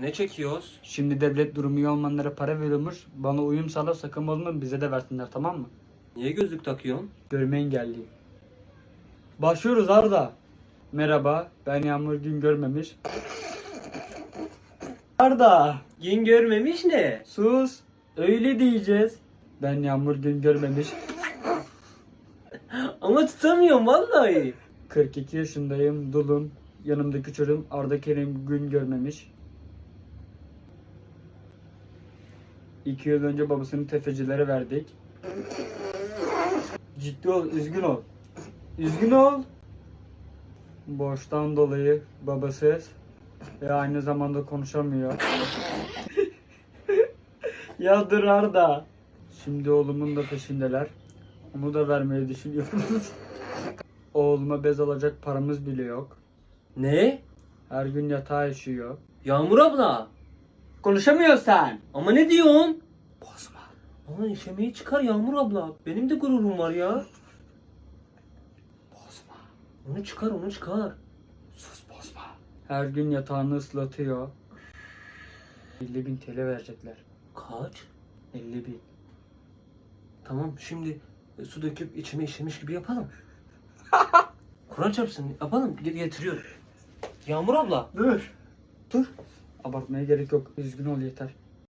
Ne çekiyoruz? Şimdi devlet durumu iyi olmayanlara para veriyormuş. Bana uyum sağla sakın bozma bize de versinler tamam mı? Niye gözlük takıyorsun? Görme engelliyim. Başlıyoruz Arda. Merhaba ben Yağmur gün görmemiş. Arda Gün görmemiş ne? sus öyle diyeceğiz. Ben Yağmur gün görmemiş. Ama tutamıyorum vallahi. 42 yaşındayım dulum. Yanımdaki çocuğum Arda Kerim gün görmemiş. İki yıl önce babasını tefecilere verdik. Ciddi ol, üzgün ol. Üzgün ol. Borçtan dolayı babasız ve aynı zamanda konuşamıyor. ya dur Arda. Şimdi oğlumun da peşindeler. Onu da vermeyi düşünüyoruz. Oğluma bez alacak paramız bile yok. Ne? Her gün yatağa işiyor. Yağmur abla. Konuşamıyorsan. Ama ne diyorsun? Bozma. Ama işemeyi çıkar Yağmur abla. Benim de gururum var ya. Bozma. Onu çıkar onu çıkar. Sus bozma. Her gün yatağını ıslatıyor. 50 bin TL verecekler. Kaç? 50 bin. Tamam şimdi e, su döküp içime işemiş gibi yapalım. Kur'an çarpsın yapalım Get- getiriyorum. Yağmur abla. Dur. Dur. Abartmaya gerek yok. Üzgün ol yeter.